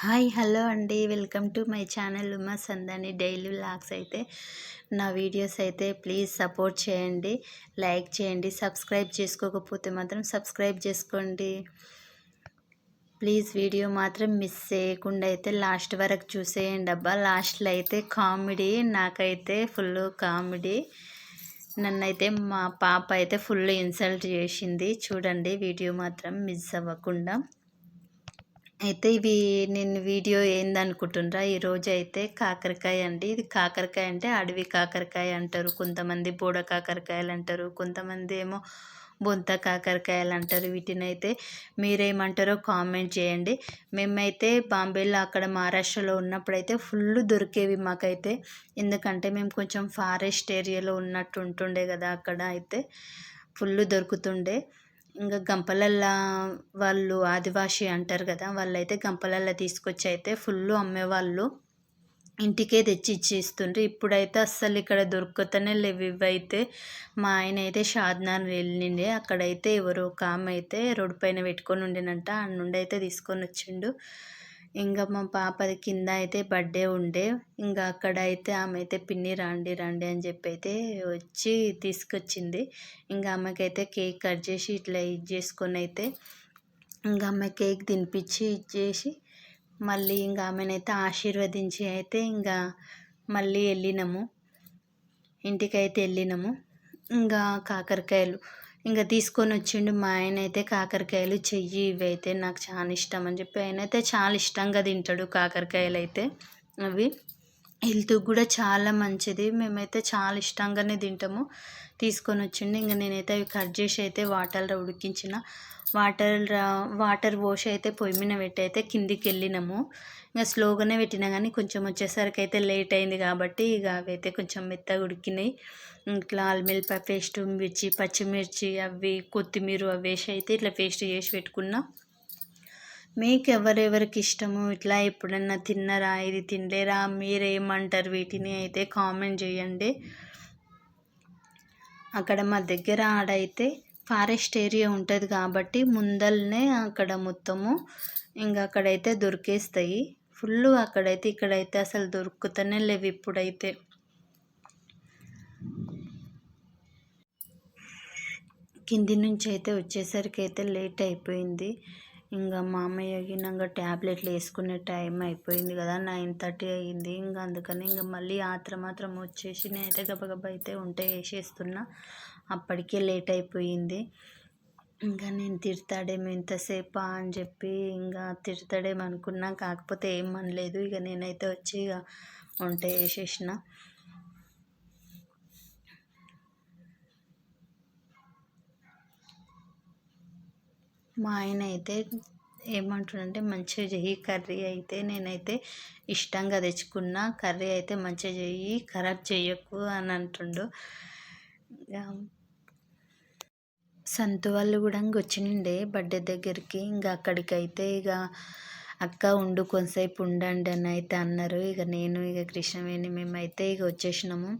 Hi hello అండి. Welcome to my channel Uma Sandani daily vlogs అయితే. నా videos అయితే ప్లీజ్ సపోర్ట్ చేయండి లైక్ చేయండి సబ్స్క్రైబ్ చేసుకోకపోతే మాత్రం సబ్స్క్రైబ్ చేసుకోండి. ప్లీజ్ వీడియో మాత్రం మిస్ చేయకుండా అయితే లాస్ట్ వరకు చూసేయండి అబ్బా. లాస్ట్లో అయితే కామెడీ నాకైతే ఫుల్ కామెడీ. నన్నైతే మా పాప అయితే ఫుల్ ఇన్సల్ట్ చేసింది. చూడండి వీడియో మాత్రం మిస్ అవ్వకుండా. అయితే ఇవి నేను వీడియో ఏందనుకుంటుండ్రా? ఈరోజు అయితే కాకరకాయ అండి. ఇది కాకరకాయ అంటే అడవి కాకరకాయ అంటారు. కొంతమంది బోడ కాకరకాయలు అంటారు. కొంతమంది ఏమో బొంత కాకరకాయలు అంటారు. వీటిని అయితే మీరేమంటారో కామెంట్ చేయండి. మేమైతే బాంబేలో అక్కడ మహారాష్ట్రలో ఉన్నప్పుడైతే ఫుల్ దొరికేవి మాకైతే. ఎందుకంటే మేము కొంచెం ఫారెస్ట్ ఏరియాలో ఉన్నట్టు ఉంటుండే కదా అక్కడ అయితే. ఫుల్ దొరుకుతుండే. ఇంకా గంపలల్లా వాళ్ళు ఆదివాసి అంటారు కదా వాళ్ళైతే గంపలల్లా తీసుకొచ్చి అయితే ఫుల్ అమ్మేవాళ్ళు. ఇంటికే తెచ్చి ఇచ్చేస్తుండ్రు. ఇప్పుడైతే అస్సలు ఇక్కడ దొరుకుతూనే లేవు ఇవైతే. మా ఆయన అయితే షాద్నార్ వెళ్ళిండే. అక్కడైతే ఎవరో ఒక ఆమె అయితే రోడ్డు పైన పెట్టుకొని ఉండినంట నుండి అయితే తీసుకొని వచ్చిండు. ఇంకా మా పాపది కింద అయితే బర్త్డే ఉండే. ఇంకా అక్కడ అయితే ఆమె అయితే పిన్ని రండి రండి అని చెప్పి అయితే వచ్చి తీసుకొచ్చింది. ఇంకా ఆమెకైతే కేక్ కట్ చేసి ఇట్లా ఇది చేసుకొని అయితే ఇంకా ఆమె కేక్ తినిపించి ఇచ్చేసి మళ్ళీ ఇంకా ఆమెనైతే ఆశీర్వదించి అయితే ఇంకా మళ్ళీ వెళ్ళినాము. ఇంటికైతే వెళ్ళినాము. ఇంకా కాకరకాయలు ఇంకా తీసుకొని వచ్చిండు. మా ఆయన అయితే కాకరకాయలు చెయ్యి ఇవైతే నాకు చాలా ఇష్టం అని చెప్పి ఆయన అయితే చాలా ఇష్టంగా తింటాడు కాకరకాయలు అయితే అవి. హెల్త్కి కూడా చాలా మంచిది. మేమైతే చాలా ఇష్టంగానే తింటాము. తీసుకొని వచ్చిండు. ఇంకా నేనైతే అవి కట్ చేసి అయితే వాటర్లో ఉడికించిన. వాటర్ వాటర్ పోసి అయితే పొయ్యి మీద పెట్టి అయితే కిందికి వెళ్ళినాము. ఇంకా స్లోగానే పెట్టినా కానీ కొంచెం వచ్చేసరికి అయితే లేట్ అయింది కాబట్టి ఇక అవి అయితే కొంచెం మెత్తగా ఉడికినాయి. ఇట్లా అల్మిల్పాయ పేస్ట్ మిర్చి పచ్చిమిర్చి అవి కొత్తిమీర అవి వేసి అయితే ఇట్లా పేస్ట్ చేసి పెట్టుకున్నా. మీకు ఎవరెవరికి ఇష్టము ఇట్లా ఎప్పుడన్నా తిన్నరా? ఇది తినలేరా? మీరేమంటారు? వీటిని అయితే కామెంట్ చేయండి. అక్కడ మా దగ్గర ఆడైతే ఫారెస్ట్ ఏరియా ఉంటుంది కాబట్టి ముందల్నే అక్కడ మొత్తము ఇంకా అక్కడైతే దొరికేస్తాయి. ఫుల్ అక్కడైతే ఇక్కడైతే అసలు దొరుకుతూనే లేవు ఇప్పుడైతే. కింది నుంచి అయితే వచ్చేసరికి అయితే లేట్ అయిపోయింది. ఇంకా మా అమ్మయ్యకి గినంగా ట్యాబ్లెట్లు వేసుకునే టైం అయిపోయింది కదా నైన్ థర్టీ అయింది ఇంకా అందుకని ఇంకా మళ్ళీ ఆత్ర మాత్రం వచ్చేసి నేనైతే గబగబ అయితే ఉంటే వేసేస్తున్నా అప్పటికే లేట్ అయిపోయింది. ఇంకా నేను తిడతాడేమో ఇంతసేపా అని చెప్పి ఇంకా తిడతాడేమో అనుకున్నా కాకపోతే ఏం అనలేదు. ఇక నేనైతే వచ్చి ఇక వంట వేసేసిన మా ఆయన అయితే ఏమంటుండంటే మంచిగా చెయ్యి కర్రీ అయితే నేనైతే ఇష్టంగా తెచ్చుకున్న కర్రీ అయితే మంచిగా చెయ్యి ఖరాబ్ చెయ్యకు అని అంటుండు. సంతు వాళ్ళు కూడా వచ్చిండే బర్త్డే దగ్గరికి. ఇంకా అక్కడికైతే ఇక అక్క ఉండు కొంతసేపు ఉండండి అని అయితే అన్నారు. ఇక నేను ఇక కృష్ణవేణి మేమైతే ఇక వచ్చేసినాము.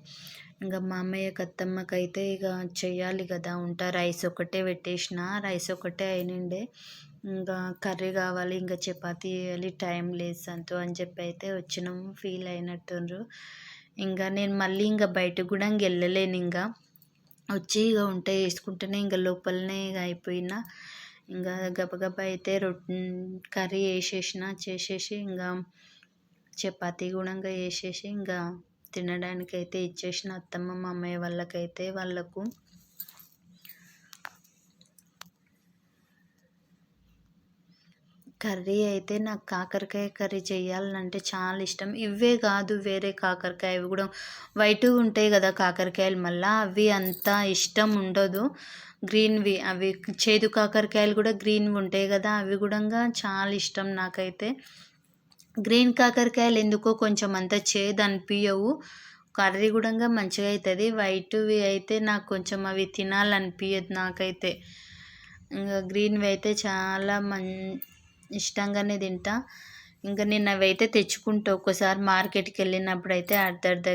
ఇంకా మా అమ్మయ్య కత్తమ్మకైతే ఇక చెయ్యాలి కదా ఉంటా రైస్ ఒకటే పెట్టేసిన రైస్ ఒకటే అయినండే. ఇంకా కర్రీ కావాలి ఇంకా చపాతీ వేయాలి టైం లేదు సంతు అని చెప్పి అయితే వచ్చినాము ఫీల్ అయినట్టుండ్రు. ఇంకా నేను మళ్ళీ ఇంకా బయటకు కూడా ఇంక వెళ్ళలేను ఇంకా. వచ్చి ఇక ఉంటే వేసుకుంటేనే ఇంకా లోపలనే ఇక అయిపోయినా. ఇంకా గబగబా అయితే రొట్టె కర్రీ వేసేసిన చేసేసి ఇంకా చపాతీ కూడా ఇంకా వేసేసి ఇంకా తినడానికి అయితే ఇచ్చేసిన అత్తమ్మ మా అమ్మయ్య వాళ్ళకైతే వాళ్ళకు కర్రీ అయితే నాకు కాకరకాయ కర్రీ చేయాలంటే చాలా ఇష్టం. ఇవే కాదు వేరే కాకరకాయ అవి కూడా వైట్ ఉంటాయి కదా కాకరకాయలు. మళ్ళీ అవి అంత ఇష్టం ఉండదు. గ్రీన్వి అవి చేదు కాకరకాయలు కూడా గ్రీన్వి ఉంటాయి కదా అవి కూడా చాలా ఇష్టం నాకైతే. గ్రీన్ కాకరకాయలు ఎందుకో కొంచెం అంత చేదు అనిపించవు కర్రీ కూడా మంచిగా అవుతుంది. వైట్వి అయితే నాకు కొంచెం అవి తినాలనిపించదు నాకైతే. ఇంకా గ్రీన్వి అయితే చాలా మం ఇష్టంగానే తింటా. ఇంకా నేను అవి అయితే తెచ్చుకుంటా. ఒకసారి మార్కెట్కి వెళ్ళినప్పుడు అయితే అర్ధ అర్ధ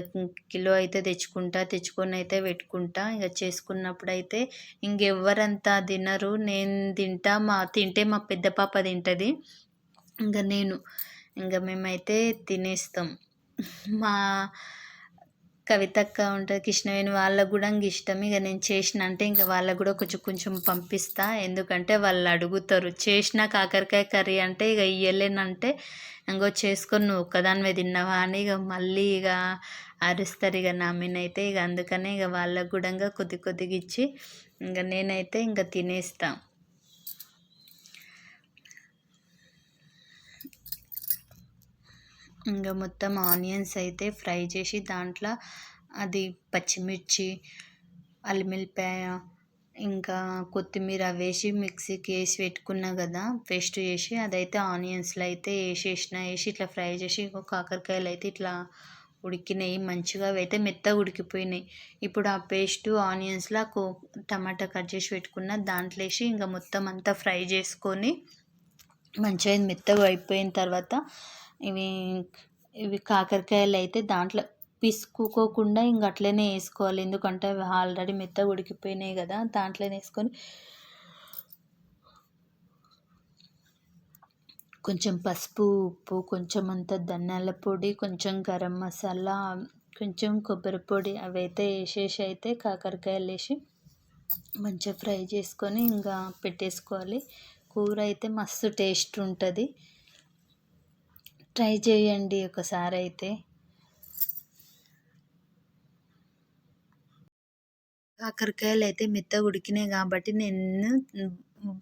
కిలో అయితే తెచ్చుకుంటా. తెచ్చుకొని అయితే పెట్టుకుంటా. ఇంకా చేసుకున్నప్పుడు అయితే ఇంకెవ్వరంతా తినరు. నేను తింటా మా తింటే మా పెద్ద పాప తింటుంది. ఇంకా నేను ఇంకా మేమైతే తినేస్తాం. మా కవితక్క ఉంటుంది కృష్ణవేణి వాళ్ళకు కూడా ఇంక ఇష్టం. ఇక నేను చేసిన అంటే ఇంకా వాళ్ళకు కూడా కొంచెం కొంచెం పంపిస్తా. ఎందుకంటే వాళ్ళు అడుగుతారు చేసిన కాకరకాయ కర్రీ అంటే ఇక ఇయ్యలేనంటే ఇంకో చేసుకొని నువ్వు ఒక్కదానివే తిన్నావా? అని ఇక మళ్ళీ ఇక అరుస్తారు ఇక నా అయితే ఇక అందుకనే ఇక వాళ్ళకు కూడా కొద్ది కొద్దిగా ఇచ్చి ఇంకా నేనైతే ఇంకా తినేస్తా. ఇంకా మొత్తం ఆనియన్స్ అయితే ఫ్రై చేసి దాంట్లో అది పచ్చిమిర్చి అల్లిమిల్లిపాయ ఇంకా కొత్తిమీర వేసి మిక్సీకి వేసి పెట్టుకున్నా కదా పేస్ట్ చేసి అదైతే ఆనియన్స్లో అయితే వేసేసిన వేసి ఇట్లా ఫ్రై చేసి కాకరకాయలు అయితే ఇట్లా ఉడికినాయి మంచిగా అయితే మెత్తగా ఉడికిపోయినాయి. ఇప్పుడు ఆ పేస్ట్ ఆనియన్స్లో కో టమాటా కట్ చేసి పెట్టుకున్న దాంట్లో వేసి ఇంకా మొత్తం అంతా ఫ్రై చేసుకొని మంచిగా మెత్తగా అయిపోయిన తర్వాత ఇవి ఇవి కాకరకాయలు అయితే దాంట్లో పిసుకుకోకుండా ఇంక అట్లనే వేసుకోవాలి. ఎందుకంటే అవి ఆల్రెడీ మెత్తగా ఉడికిపోయినాయి కదా దాంట్లోనే వేసుకొని కొంచెం పసుపు ఉప్పు కొంచెం అంత ధనియాల పొడి కొంచెం గరం మసాలా కొంచెం కొబ్బరి పొడి అవైతే వేసేసి అయితే కాకరకాయలు వేసి మంచిగా ఫ్రై చేసుకొని ఇంకా పెట్టేసుకోవాలి. కూర అయితే మస్తు టేస్ట్ ఉంటుంది. ట్రై చేయండి ఒకసారి అయితే. కాకరకాయలు అయితే మెత్తగా ఉడికినాయి కాబట్టి నేను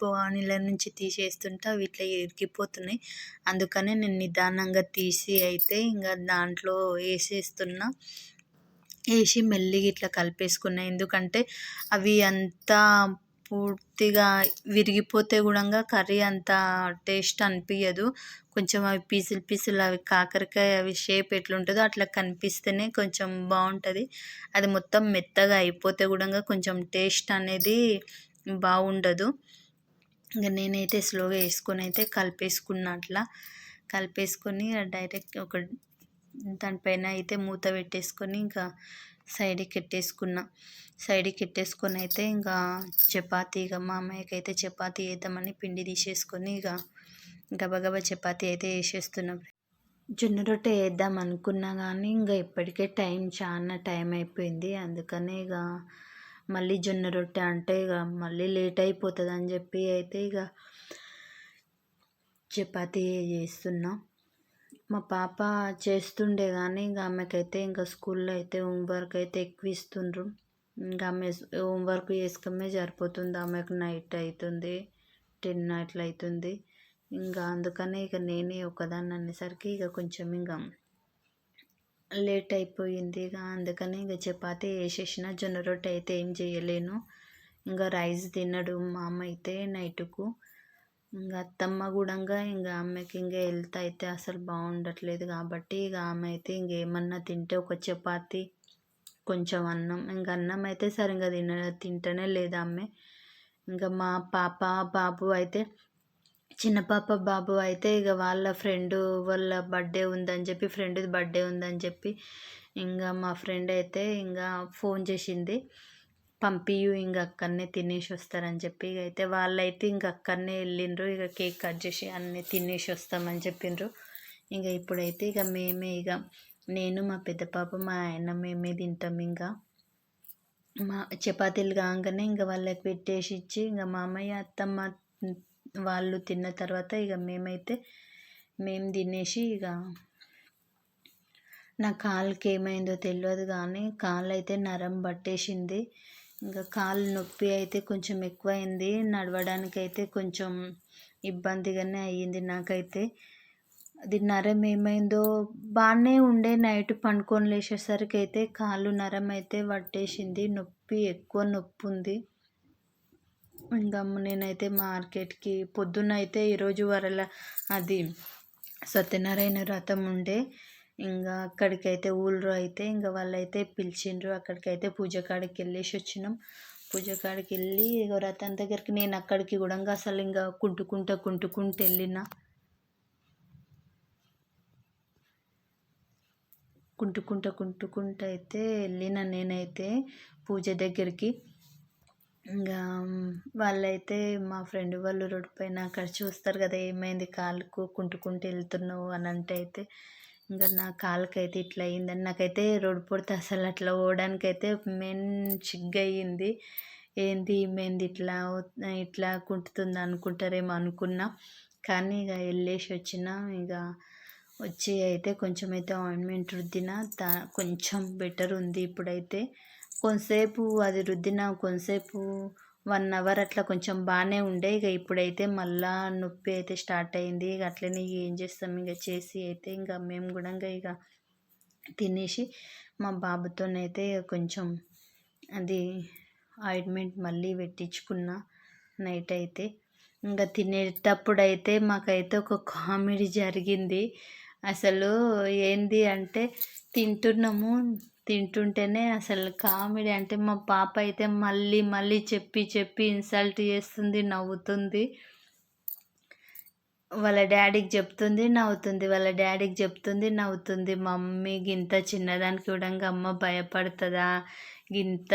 బాణీల నుంచి తీసేస్తుంటే అవి ఇట్లా ఇరికిపోతున్నాయి అందుకనే నేను నిదానంగా తీసి అయితే ఇంకా దాంట్లో వేసేస్తున్నా. వేసి మెల్లిగా ఇట్లా కలిపేసుకున్నా. ఎందుకంటే అవి అంతా పూర్తిగా విరిగిపోతే కూడా కర్రీ అంత టేస్ట్ అనిపించదు కొంచెం అవి పీసులు పీసులు అవి కాకరకాయ అవి షేప్ ఎట్లుంటుందో అట్లా కనిపిస్తేనే కొంచెం బాగుంటుంది అది మొత్తం మెత్తగా అయిపోతే కూడా కొంచెం టేస్ట్ అనేది బాగుండదు ఇంకా నేనైతే స్లోగా వేసుకొని అయితే కలిపేసుకున్న అట్లా. కలిపేసుకొని డైరెక్ట్ ఒక దానిపైన అయితే మూత పెట్టేసుకొని ఇంకా సైడ్కి పెట్టేసుకున్న సైడ్కి పెట్టేసుకొని అయితే ఇంకా చపాతీ ఇక మా అమ్మాయికి అయితే చపాతీ వేద్దామని పిండి తీసేసుకొని ఇక గబగబా చపాతీ అయితే వేసేస్తున్నాం జొన్న రొట్టె వేద్దాం అనుకున్నా కానీ ఇంకా ఇప్పటికే టైం చాలా టైం అయిపోయింది. అందుకనే ఇక మళ్ళీ జొన్న రొట్టె అంటే ఇక మళ్ళీ లేట్ అయిపోతుంది అని చెప్పి అయితే ఇక చపాతీ చేస్తున్నా. మా పాప చేస్తుండే కానీ ఇంకా ఆమెకైతే ఇంకా స్కూల్లో అయితే హోంవర్క్ అయితే ఎక్కువ ఇస్తుండ్రు. ఇంకా ఆమె హోంవర్క్ చేసుకోమే సరిపోతుంది. ఆమెకు నైట్ అవుతుంది టెన్ అట్లా అవుతుంది ఇంకా అందుకనే ఇక నేనే ఒకదాన్ని అనేసరికి ఇక కొంచెం ఇంకా లేట్ అయిపోయింది ఇక అందుకని ఇక చపాతి వేసేసిన జొన్న రొట్టె అయితే ఏం చేయలేను. ఇంకా రైస్ తినడు మా అమ్మ అయితే నైట్కు. ఇంకా అత్తమ్మ కూడా ఇంకా ఆమెకి ఇంకా హెల్త్ అయితే అసలు బాగుండట్లేదు కాబట్టి ఇక ఆమె అయితే ఇంకేమన్నా తింటే ఒక చపాతి కొంచెం అన్నం. ఇంకా అన్నం అయితే సరిగా తిన తింటనే లేదు ఆమె. ఇంకా మా పాప బాబు అయితే చిన్న పాప బాబు అయితే ఇక వాళ్ళ ఫ్రెండ్ వాళ్ళ బర్త్డే ఉందని చెప్పి ఫ్రెండ్ది బర్త్డే ఉందని చెప్పి ఇంకా మా ఫ్రెండ్ అయితే ఇంకా ఫోన్ చేసింది. పంపియు ఇంక అక్కడనే తినేసి వస్తారని చెప్పి. ఇక అయితే వాళ్ళైతే ఇంక అక్కడనే వెళ్ళిండ్రు ఇక కేక్ కట్ చేసి అన్నీ తినేసి వస్తామని చెప్పిండ్రు. ఇంక ఇప్పుడైతే ఇక మేమే ఇక నేను మా పెద్ద పాప మా ఆయన మేమే తింటాం ఇంకా మా చపాతీలు కాగానే ఇంకా వాళ్ళకి పెట్టేసి ఇచ్చి ఇంకా మామయ్య అత్తమ్మ వాళ్ళు తిన్న తర్వాత ఇక మేమైతే మేము తినేసి ఇక నా కాలుకి ఏమైందో తెలియదు కానీ కాలు అయితే నరం పట్టేసింది. ఇంకా కాలు నొప్పి అయితే కొంచెం ఎక్కువైంది. నడవడానికి అయితే కొంచెం ఇబ్బందిగానే అయ్యింది నాకైతే. అది నరం ఏమైందో బాగానే ఉండే. నైట్ పండుకొని లేచేసరికి అయితే కాలు నరం అయితే పట్టేసింది. నొప్పి ఎక్కువ నొప్పి ఉంది. ఇంకా నేనైతే మార్కెట్కి పొద్దున్న అయితే ఈరోజు వరల అది సత్యనారాయణ వ్రతం ఉండే. ఇంకా అక్కడికైతే ఊళ్ళో అయితే ఇంకా వాళ్ళైతే పిలిచిండ్రు. అక్కడికైతే పూజ కాడికి వెళ్ళేసి వచ్చినాం. పూజ కాడికి వెళ్ళి రథం దగ్గరికి నేను అక్కడికి కూడా అసలు ఇంకా కుంటుకుంటా కుంటుకుంటూ వెళ్ళిన. కుంటుకుంటా కుంటుకుంటూ అయితే వెళ్ళిన నేనైతే పూజ దగ్గరికి. ఇంకా వాళ్ళైతే మా ఫ్రెండ్ వాళ్ళు రోడ్డు పైన అక్కడ చూస్తారు కదా ఏమైంది కాలుకు కుంటుకుంటూ వెళ్తున్నావు అని అంటే అయితే ఇంకా నా కాలుకైతే ఇట్లా అయ్యిందని నాకైతే రోడ్డు పొడితే అసలు అట్లా పోవడానికైతే మెయిన్ సిగ్గు అయ్యింది ఏంది మేంది ఇట్లా ఇట్లా కుంటుతుంది అనుకుంటారేమో అనుకున్నా. కానీ ఇక వెళ్ళేసి వచ్చిన ఇక వచ్చి అయితే కొంచెం అయితే ఆయింట్మెంట్ రుద్దిన దా కొంచెం బెటర్ ఉంది ఇప్పుడైతే. కొంతసేపు అది రుద్దిన కొంతసేపు వన్ అవర్ అట్లా కొంచెం బాగానే ఉండే. ఇక ఇప్పుడైతే మళ్ళా నొప్పి అయితే స్టార్ట్ అయింది. ఇక అట్లనే ఏం చేస్తాం? ఇక చేసి అయితే ఇంకా మేము కూడా ఇక తినేసి మా బాబుతోనైతే కొంచెం అది ఆయింట్మెంట్ మళ్ళీ పెట్టించుకున్న నైట్ అయితే. ఇంకా తినేటప్పుడు అయితే మాకైతే ఒక కామెడీ జరిగింది. అసలు ఏంది అంటే తింటున్నాము. తింటుంటేనే అసలు కామెడీ. అంటే మా పాప అయితే మళ్ళీ మళ్ళీ చెప్పి చెప్పి ఇన్సల్ట్ చేస్తుంది నవ్వుతుంది. వాళ్ళ డాడీకి చెప్తుంది నవ్వుతుంది. వాళ్ళ డాడీకి చెప్తుంది నవ్వుతుంది. మమ్మీ గింత చిన్నదానికి కూడా అమ్మ భయపడుతుందా? గింత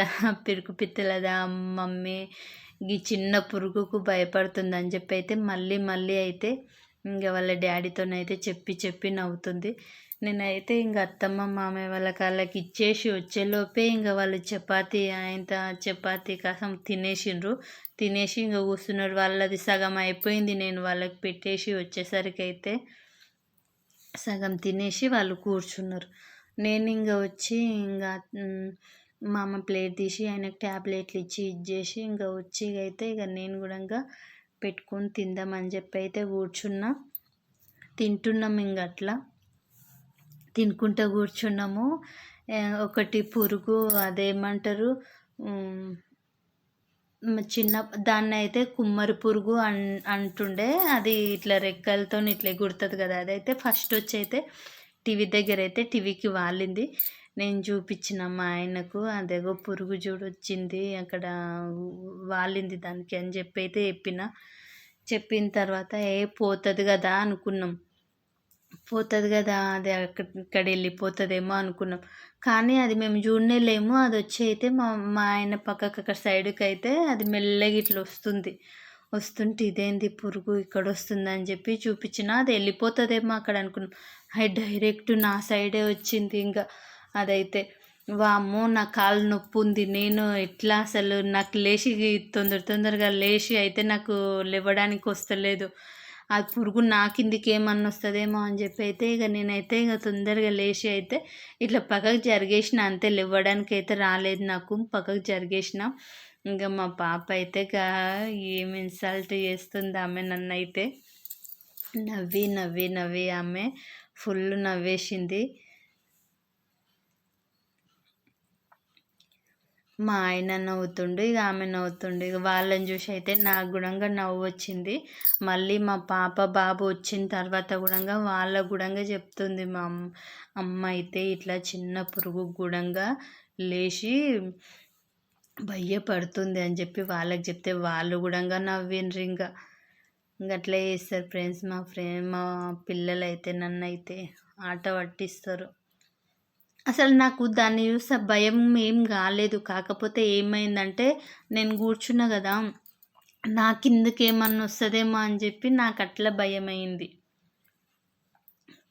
పిరుకు పిత్తలదా? మమ్మీ ఈ చిన్న పురుగుకు భయపడుతుంది అని చెప్పి అయితే మళ్ళీ మళ్ళీ అయితే ఇంకా వాళ్ళ డాడీతోనైతే చెప్పి చెప్పి నవ్వుతుంది. నేనైతే ఇంక అత్తమ్మ మామయ్య వాళ్ళ కాళ్ళకి ఇచ్చేసి వచ్చేలోపే ఇంక వాళ్ళు చపాతి ఆయన చపాతి కాసం తినేసిండ్రు. తినేసి ఇంక కూర్చున్నారు వాళ్ళది సగం అయిపోయింది. నేను వాళ్ళకి పెట్టేసి వచ్చేసరికి అయితే సగం తినేసి వాళ్ళు కూర్చున్నారు. నేను ఇంకా వచ్చి ఇంకా మా అమ్మ ప్లేట్ తీసి ఆయనకు ట్యాబ్లెట్లు ఇచ్చి ఇచ్చేసి ఇంకా వచ్చి అయితే ఇక నేను కూడా ఇంకా పెట్టుకొని తిందామని చెప్పి అయితే కూర్చున్నా. తింటున్నాం ఇంక అట్లా. తినుకుంటూ కూర్చున్నాము. ఒకటి పురుగు అదేమంటారు? చిన్న దాన్ని అయితే కుమ్మరి పురుగు అన్ అంటుండే. అది ఇట్లా రెక్కలతో ఇట్లా ఎగురుతుంది కదా అదైతే ఫస్ట్ వచ్చి అయితే టీవీ దగ్గర అయితే టీవీకి వాలింది. నేను చూపించిన మా ఆయనకు అదేగో పురుగు చూడొచ్చింది అక్కడ వాలింది దానికి అని చెప్పి అయితే చెప్పిన. చెప్పిన తర్వాత ఏ పోతుంది కదా అనుకున్నాం. పోతుంది కదా అది అక్కడ ఇక్కడ వెళ్ళిపోతుందేమో అనుకున్నాం. కానీ అది మేము చూడలేము అది వచ్చి అయితే మా మా ఆయన పక్కకు అక్కడ సైడ్కి అయితే అది మెల్లగా ఇట్లా వస్తుంది. వస్తుంటే ఇదేంది పురుగు ఇక్కడ వస్తుంది అని చెప్పి చూపించిన అది వెళ్ళిపోతుందేమో అక్కడ అనుకున్నాం. అది డైరెక్ట్ నా సైడే వచ్చింది ఇంకా అదైతే. వామ్మో నా కాలు నొప్పి ఉంది. నేను ఎట్లా అసలు నాకు లేచి తొందర తొందరగా లేచి అయితే నాకు లేవడానికి వస్తలేదు. ఆ పురుగు నా కిందికి ఏమన్నా వస్తుందేమో అని చెప్పి అయితే ఇక నేనైతే ఇక తొందరగా లేచి అయితే ఇట్లా పక్కకు జరిగేసిన అంతే లేవడానికి అయితే రాలేదు నాకు పక్కకు జరిగేసిన. ఇంకా మా పాప అయితే ఏం ఇన్సల్ట్ చేస్తుంది ఆమె నన్ను అయితే నవ్వి నవ్వి నవ్వి ఆమె ఫుల్ నవ్వేసింది. మా ఆయన నవ్వుతుండు ఇక ఆమె నవ్వుతుండు. ఇక వాళ్ళని చూసి అయితే నాకు గుణంగా నవ్వు వచ్చింది. మళ్ళీ మా పాప బాబు వచ్చిన తర్వాత కూడా వాళ్ళ గుణంగా చెప్తుంది మా అమ్మ అమ్మ అయితే ఇట్లా చిన్న పురుగు గుణంగా లేచి భయపడుతుంది అని చెప్పి వాళ్ళకి చెప్తే వాళ్ళు కూడా నవ్విండ్రు ఇంకా. ఇంకా అట్లా చేస్తారు ఫ్రెండ్స్ మా ఫ్రెండ్ మా పిల్లలు అయితే నన్ను అయితే ఆట పట్టిస్తారు. అసలు నాకు దాన్ని చూస్తే భయం ఏం కాలేదు. కాకపోతే ఏమైందంటే నేను కూర్చున్నా కదా నా కిందకి ఏమన్నా వస్తుందేమో అని చెప్పి నాకు అట్లా భయం అయింది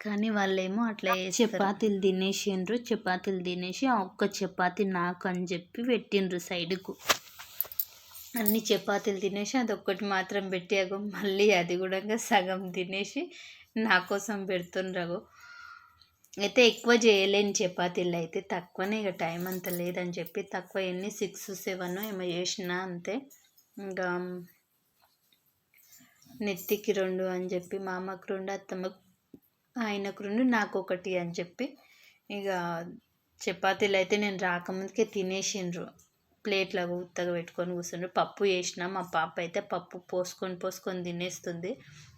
కానీ వాళ్ళేమో అట్లా చపాతీలు తినేసిండ్రు చపాతీలు తినేసి ఆ ఒక్క చపాతీ నాకు అని చెప్పి పెట్టిండ్రు సైడ్కు. అన్ని చపాతీలు తినేసి అది మాత్రం పెట్టాగు మళ్ళీ అది కూడా సగం తినేసి నా కోసం పెడుతుండ్రగు అయితే ఎక్కువ చేయలేని చపాతీలు అయితే తక్కువనే ఇక టైం అంత లేదని చెప్పి తక్కువ ఎన్ని సిక్స్ సెవెన్ ఏమో చేసిన అంతే. ఇంకా నెత్తికి రెండు అని చెప్పి మా అమ్మకు రెండు అత్తమ్మకు ఆయనకు రెండు నాకు ఒకటి అని చెప్పి ఇక చపాతీలు అయితే నేను రాకముందుకే తినేసిండ్రు. ప్లేట్లో ఉత్తగా పెట్టుకొని కూర్చుండ్రు పప్పు చేసిన మా పాప అయితే పప్పు పోసుకొని పోసుకొని తినేస్తుంది.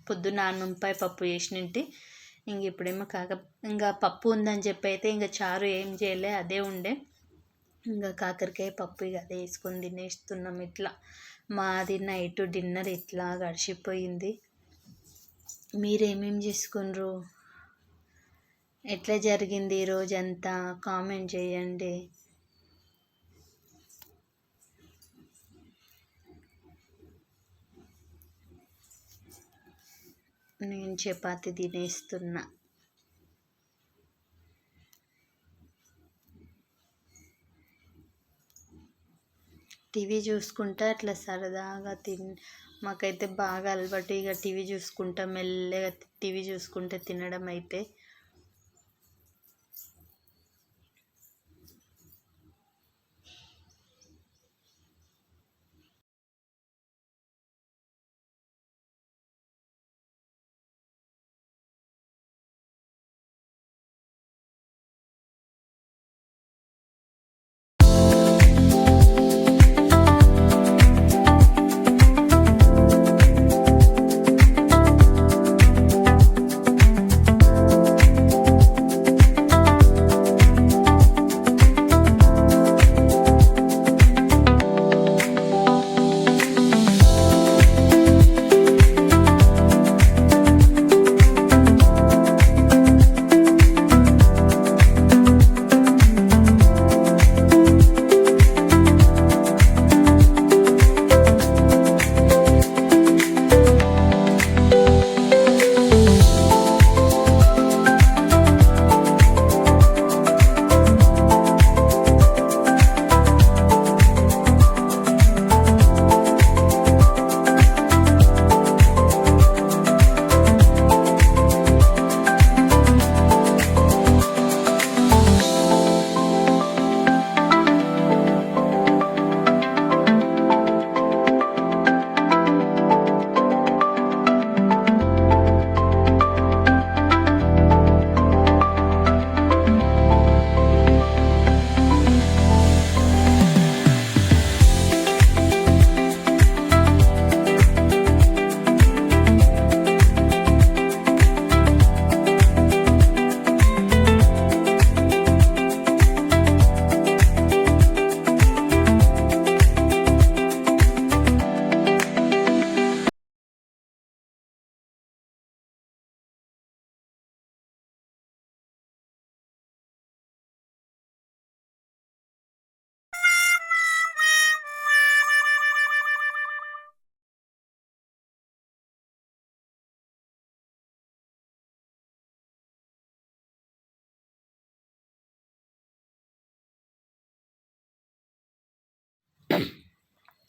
పొద్దున్న అన్నంపై పప్పు చేసినట్టు ఇంక ఇప్పుడేమో కాక ఇంకా పప్పు ఉందని చెప్పి అయితే ఇంకా చారు ఏం చేయలే అదే ఉండే. ఇంకా కాకరకాయ పప్పు ఇక అదే వేసుకొని తినేస్తున్నాం ఇట్లా. మాది నైట్ డిన్నర్ ఇట్లా గడిచిపోయింది. మీరేమేం చేసుకున్నారు ఎట్లా జరిగింది రోజంతా? కామెంట్ చేయండి. నేను చపాతి తినేస్తున్నా. టీవీ చూసుకుంటా అట్లా సరదాగా తిన్ మాకైతే బాగా అలవాటు. ఇక టీవీ చూసుకుంటా మెల్లగా టీవీ చూసుకుంటే తినడం అయితే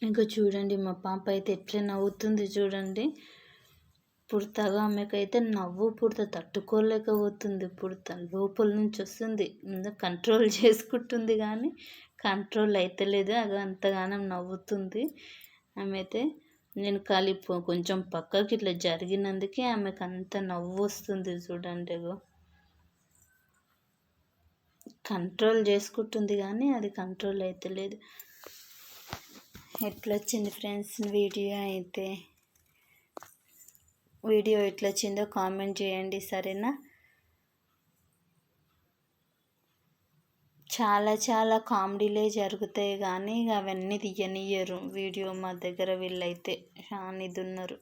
ఇంకా చూడండి మా పాప అయితే ఎట్లా నవ్వుతుంది చూడండి. పుడతగా ఆమెకైతే నవ్వు పుడత తట్టుకోలేకపోతుంది. పుడత లోపల నుంచి వస్తుంది. కంట్రోల్ చేసుకుంటుంది కానీ కంట్రోల్ అవుతలేదు అది అంతగానం నవ్వుతుంది. ఆమె అయితే నేను ఖాళీ కొంచెం పక్కకి ఇట్లా జరిగినందుకే ఆమెకు అంత నవ్వు వస్తుంది చూడండి కంట్రోల్ చేసుకుంటుంది కానీ అది కంట్రోల్ అయితే లేదు వచ్చింది ఫ్రెండ్స్ వీడియో అయితే? వీడియో ఎట్లా వచ్చిందో కామెంట్ చేయండి సరేనా? చాలా చాలా కామెడీలే జరుగుతాయి కానీ అవన్నీ తీయనియ్యరు. వీడియో మా దగ్గర వీళ్ళైతే ఇది ఉన్నారు